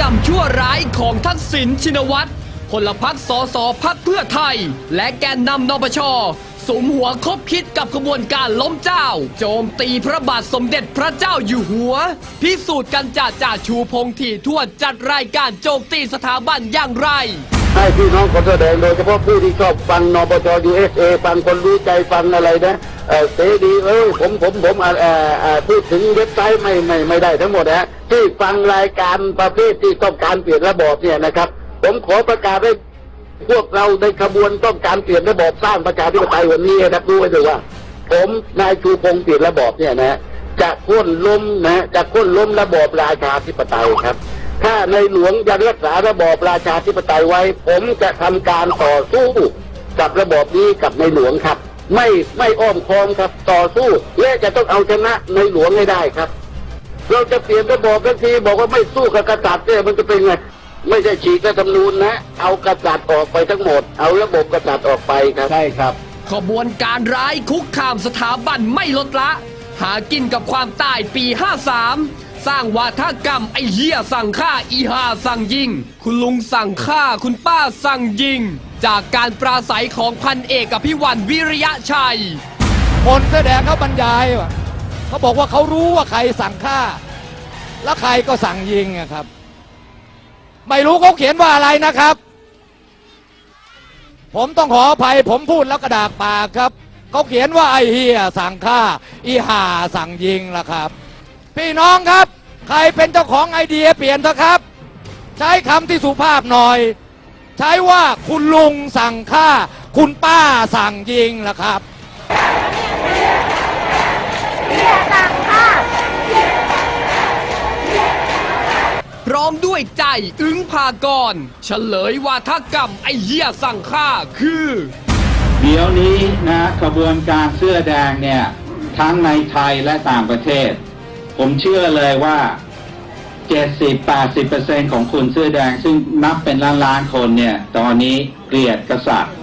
กรรมชั่วร้ายของทักษิณชินวัตรพลพรรคสอสอพักเพื่อไทย และแกนนำนปชสมหัวคบคิดกับขบวนการล้มเจ้า โจมตีพระบาทสมเด็จพระเจ้าอยู่หัว พิสูจน์กันจ่าจ่าชูพงษ์ที่ทั่วจัดรายการโจมตีสถาบันอย่างไร ให้พี่น้องคนแสดงโดยเฉพาะผู้ที่ชอบฟังนปชยูเอสเอฟังคนรู้ใจฟังอะไรนะเออเสดีเออผมผมผมอ่าอ่าอ่าพูดถึงเว็บไซต์ไม่ไม่ไม่ได้ทั้งหมดนะ ที่ฟังรายการประเภทที่ต้องการเปลี่ยนระบอบเนี่ยนะครับ ผมขอประกาศให้พวกเราในขบวนต้องการเปลี่ยนระบอบสร้างประชาธิปไตยวันนี้นะครับรู้ไว้ด้วยว่า ผมนายชูพงษ์เปลี่ยนระบอบเนี่ยนะจะโค่นล้มนะจะโค่นล้มระบอบราชาธิปไตยครับ ถ้าในหลวงยังรักษาระบอบราชาธิปไตยไว้ ผมจะทำการต่อสู้กับระบอบนี้กับในหลวงครับ ไม่ไม่อ้อมค้อมครับต่อสู้และจะต้องเอาชนะในหลวงให้ได้ครับ เราจะเปลี่ยนระบอบทันทีบอกว่าไม่สู้กับกษัตริย์เนี่ยมันจะเป็นไงไม่ใช่ฉีกรัฐธรรมนูญนะ เอากษัตริย์ออกไปทั้งหมด เอาระบบกษัตริย์ออกไปครับใช่ครับ ขบวนการร้ายคุกคามสถาบันไม่ลดละ หากินกับความตายปี 53 สร้างวาทกรรมไอ้เหี้ยสั่งฆ่าอีหาสั่งยิง คุณลุงสั่งฆ่าคุณป้าสั่งยิง จากการปราศัยของพันเอกอภิวันวิริยะชัยคนแสอแดงเขาบรรยายว่า เขาบอกว่าเขารู้ว่าใครสั่งฆ่า แล้วใครก็สั่งยิงอะครับ ไม่รู้เขาเขียนว่าอะไรนะครับ ผมต้องขออภัยผมพูดแล้วกระดากปากครับเขาเขียนว่าไอเฮียสั่งฆ่าอีหาสั่งยิงล่ะครับ พี่น้องครับ ใครเป็นเจ้าของไอเดียเปลี่ยนเถอะครับ ใช้คำที่สุภาพหน่อย ใช้ว่าคุณลุงสั่งฆ่า คุณป้าสั่งยิงล่ะครับ ด้วยใจอึ้งพากรเฉลยวาทกรรมไอ้เหี้ยสั่งฆ่าคือ เดี๋ยวนี้นะขบวนการเสื้อแดงเนี่ย ทั้งในไทยและต่างประเทศ ผมเชื่อเลยว่า 70-80%ของคนเสื้อแดง ซึ่งนับเป็นล้านล้านๆคนเนี่ย ตอนนี้เกลียดกษัตริย์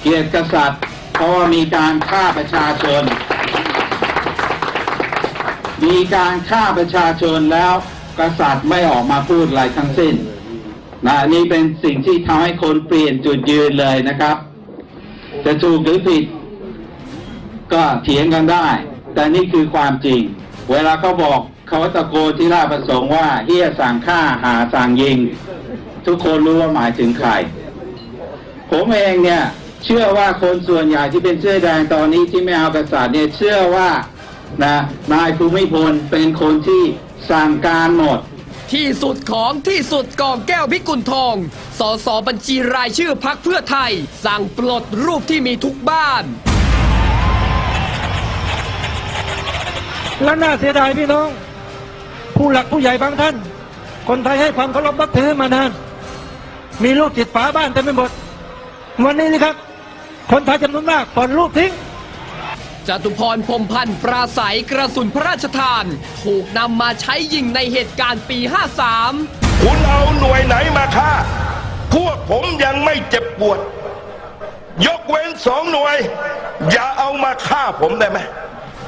เกลียดกษัตริย์เพราะว่ามีการฆ่าประชาชน มีการฆ่าประชาชนแล้ว กษัตริย์ไม่ออกมาพูดอะไรทั้งสิ้นนะนี่เป็นสิ่งที่ทำให้คนเปลี่ยนจุดยืนเลยนะครับ จะถูกหรือผิด ก็เถียงกันได้ แต่นี่คือความจริง เวลาเขาบอกเขาตะโกนที่ราประสงค์ว่าเฮียสั่งฆ่าหาสั่งยิง ทุกคนรู้ว่าหมายถึงใครผมเองเนี่ย เชื่อว่าคนส่วนใหญ่ที่เป็นเสื้อแดงตอนนี้ที่ไม่เอากษัตริย์เนี่ยเชื่อว่านะนายภูมิพลเป็นคนที่ สั่งการหมด ที่สุดของที่สุดกองแก้วพิกุลทองสอสอบัญชีรายชื่อพักเพื่อไทย สั่งปลดรูปที่มีทุกบ้าน และน่าเสียดายพี่น้อง ผู้หลักผู้ใหญ่บางท่าน คนไทยให้ความเคารพนับถือมานาน มีลูกจิตฝาบ้านเต็มไปหมด วันนี้นะครับ คนไทยจำนวนมากปล่อนลูกทิ้ง จตุพรพรมพันธ์ปราศัยกระสุนพระราชทาน ถูกนำมาใช้ยิงในเหตุการณ์ปี 53 คุณเอาหน่วยไหนมาฆ่า พวกผมยังไม่เจ็บปวด ยกเว้นสองหน่วย อย่าเอามาฆ่าผมได้ไหม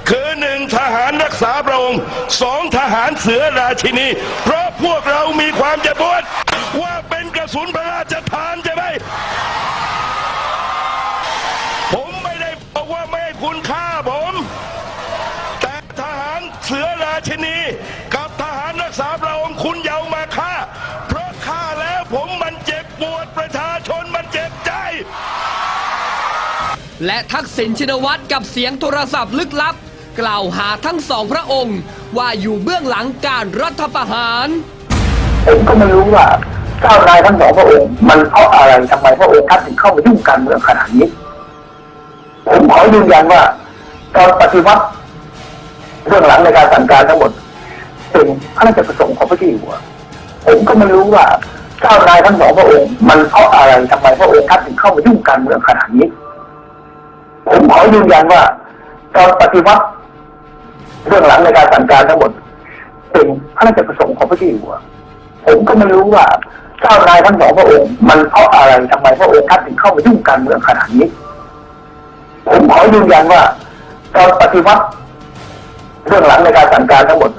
คือหนึ่งทหารรักษาพระองค์สองทหารเสือราชินี เพราะพวกเรามีความเจ็บปวด ว่าเป็นกระสุนพระราชทานใช่ไหม เสือราชินี กับทหารรักษาพระองค์คุณอยาเอามาฆ่า เพราะฆ่าแล้วผมมันเจ็บปวดประชาชนมันเจ็บใจ และทักษิณชินวัตรกับเสียงโทรศัพท์ลึกลับ กล่าวหาทั้งสองพระองค์ ว่าอยู่เบื้องหลังการรัฐประหาร ผมก็ไม่รู้ว่าเจ้านายทั้งสองพระองค์ มันเพราะอะไรทำไมพระองค์ท่านถึงเข้ามายุ่งการเมืองขนาดนี้ ผมขอยืนยันว่าตอนปฏิวัติ เรื่องหลังในการสั่งการทั้งหมด เป็นพระราชประสงค์ของพระเจ้าอยู่หัวผมก็ไม่รู้ว่าเจ้านายทั้งสองพระองค์ มันเพราะอะไรทำไมพระองค์ท่านถึงเข้ามายุ่งการเมืองขนาดนี้ ผมขอยืนยันว่าตอนปฏิวัติเรื่องหลังในการสั่งการทั้งหมด เป็นพระราชประสงค์ของพระเจ้าอยู่หัวผมก็ไม่รู้ว่าเจ้านายทั้งสองพระองค์ มันเพราะอะไรทำไมพระองค์ท่านถึงเข้ามายุ่งการเมืองขนาดนี้ ผมขอยืนยันว่าตอนปฏิวัติ เรื่องหลังในการสั่งการทั้งหมด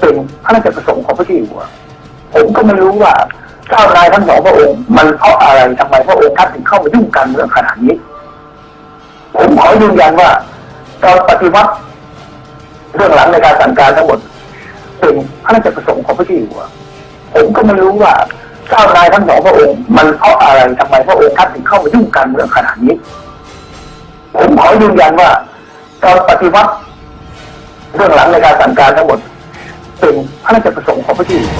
เป็นพระราชประสงค์ของพระเจ้าอยู่หัวผมก็ไม่รู้ว่าเจ้านายทั้งสองพระองค์ มันเพราะอะไรทำไมพระองค์ท่านถึงเข้ามายุ่งการเมืองขนาดนี้ ผมขอยืนยันว่าตอนปฏิวัติเรื่องหลังในการสั่งการทั้งหมด เป็นพระราชประสงค์ของพระเจ้าอยู่หัวผมก็ไม่รู้ว่าเจ้านายทั้งสองพระองค์ มันเพราะอะไรทำไมพระองค์ท่านถึงเข้ามายุ่งการเมืองขนาดนี้ ผมขอยืนยันว่าตอนปฏิวัติ เรื่องหลังในการสั่งการทั้งหมดเป็นพระราชประสงค์ของพระเจ้าอยู่